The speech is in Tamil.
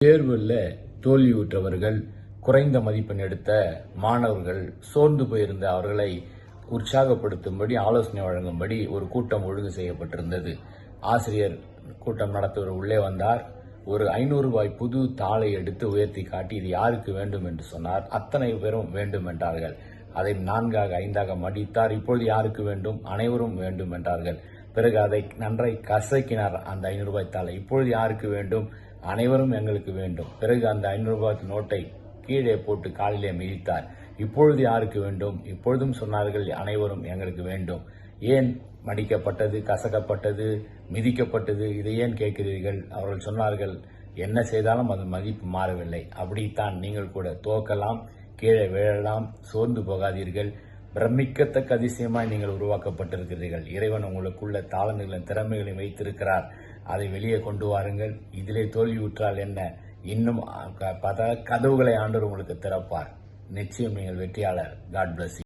தேர்வில் தோல்வியுற்றவர்கள் குறைந்த மதிப்பெண் எடுத்த மாணவர்கள் சோர்ந்து போயிருந்த அவர்களை உற்சாகப்படுத்தும்படி ஆலோசனை வழங்கும்படி ஒரு கூட்டம் ஒழுங்கு செய்யப்பட்டிருந்தது. ஆசிரியர் கூட்டம் நடத்துவர் உள்ளே வந்தார். ஒரு ஐநூறு ரூபாய் புது தாளை எடுத்து உயர்த்தி காட்டி இது யாருக்கு வேண்டும்? என்று சொன்னார். அத்தனை பேரும் வேண்டும் என்றார்கள். அதை நான்காக ஐந்தாக மடித்தார். இப்பொழுது யாருக்கு வேண்டும்? அனைவரும் வேண்டும் என்றார்கள். பிறகு அதை நன்றாய் கசக்கினார் அந்த ஐநூறு ரூபாய் தாளை. இப்பொழுது யாருக்கு வேண்டும்? அனைவரும் எங்களுக்கு வேண்டும். பிறகு அந்த ஐநூறு நோட்டை கீழே போட்டு காலிலே மிதித்தார். இப்பொழுது யாருக்கு வேண்டும்? இப்பொழுதும் சொன்னார்கள் அனைவரும் எங்களுக்கு வேண்டும். ஏன் மடிக்கப்பட்டது கசக்கப்பட்டது மிதிக்கப்பட்டது? இதை ஏன் கேட்கிறீர்கள்? அவர்கள் சொன்னார்கள் என்ன செய்தாலும் அது மதிப்பு மாறவில்லை. அப்படித்தான் நீங்கள் கூட துவக்கலாம் கீழே விழலாம் சோர்ந்து போகாதீர்கள். பிரமிக்கத்தக்க அதிசயமாய் நீங்கள் உருவாக்கப்பட்டிருக்கிறீர்கள். இறைவன் உங்களுக்குள்ள தாளங்களையும் திறமைகளையும் வைத்திருக்கிறார். அதை வெளியே கொண்டு வாருங்கள். இதிலே தோல்வியுற்றால் என்ன? இன்னும் அ, கதவுகளை ஆண்டவர் உங்களுக்கு திறப்பார். நிச்சயம் நீங்கள் வெற்றியாளர். God plus